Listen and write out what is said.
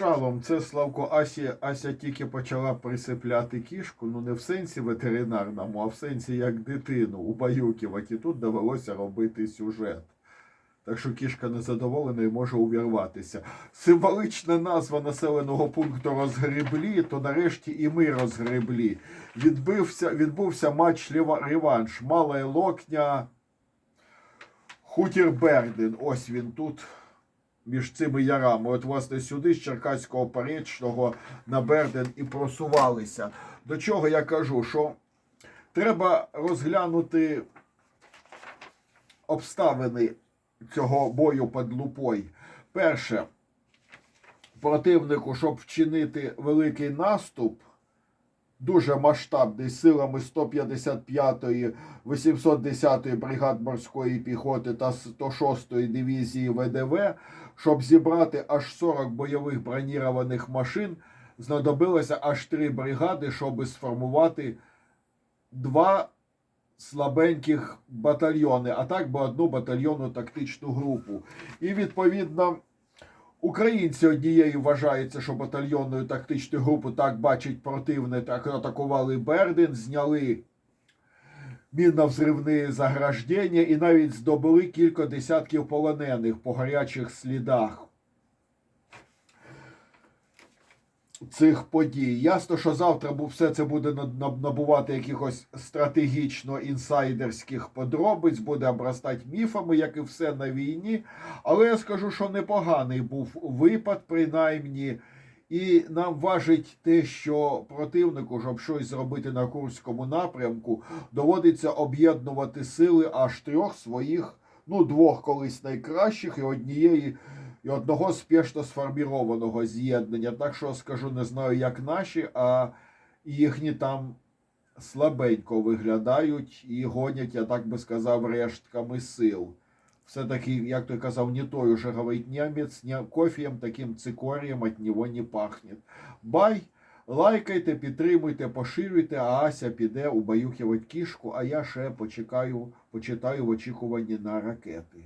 шалом, це Славко Асі, Ася тільки почала присипляти кішку, ну не в сенсі ветеринарному, а в сенсі як дитину убаюкувати. І тут довелося робити сюжет. Так що кішка незадоволена і може увірватися. Символична назва населеного пункту розгреблі, то нарешті і ми розгреблі. Відбився, відбувся матч реванш. Мала Локня, Хутір Бердин. Ось він тут між цими ярами. От, власне, сюди з Черкаського Порічного на Берден і просувалися. До чого я кажу, що треба розглянути обставини цього бою під лупой. Перше, противнику, щоб вчинити великий наступ, дуже масштабний силами 155-ї, 810-ї бригад морської піхоти та 106-ї дивізії ВДВ, щоб зібрати аж 40 бойових бронірованих машин, знадобилося аж три бригади, щоб сформувати два слабеньких батальйони, а так би одну батальйонну тактичну групу. І відповідно. Українці однією вважаються, що батальйонною тактичною групу так бачить противне, так атакували Бердин, зняли мінно-взривні заграждення і навіть здобули кілька десятків полонених по гарячих слідах цих подій. Ясно, що завтра все це буде на- на- набувати якихось стратегічно інсайдерських подробиць, буде обрастати міфами, як і все на війні. Але я скажу, що непоганий був випад, принаймні. І нам важить те, що противнику, щоб щось зробити на Курському напрямку, доводиться об'єднувати сили аж трьох своїх, ну, двох колись найкращих і однієї і одного спешно сформірованого з'єднання. Так що скажу, не знаю, як наші, а їхні там слабенько виглядають і гонять, я так би сказав, рештками сил. Все-таки, як той казав, не той уже говорить німець, не кофеєм таким цикорієм від нього не пахне. Бай! Лайкайте, підтримуйте, поширюйте, а Ася піде убаюхувати кішку, а я ще почекаю, почитаю в очікуванні на ракети.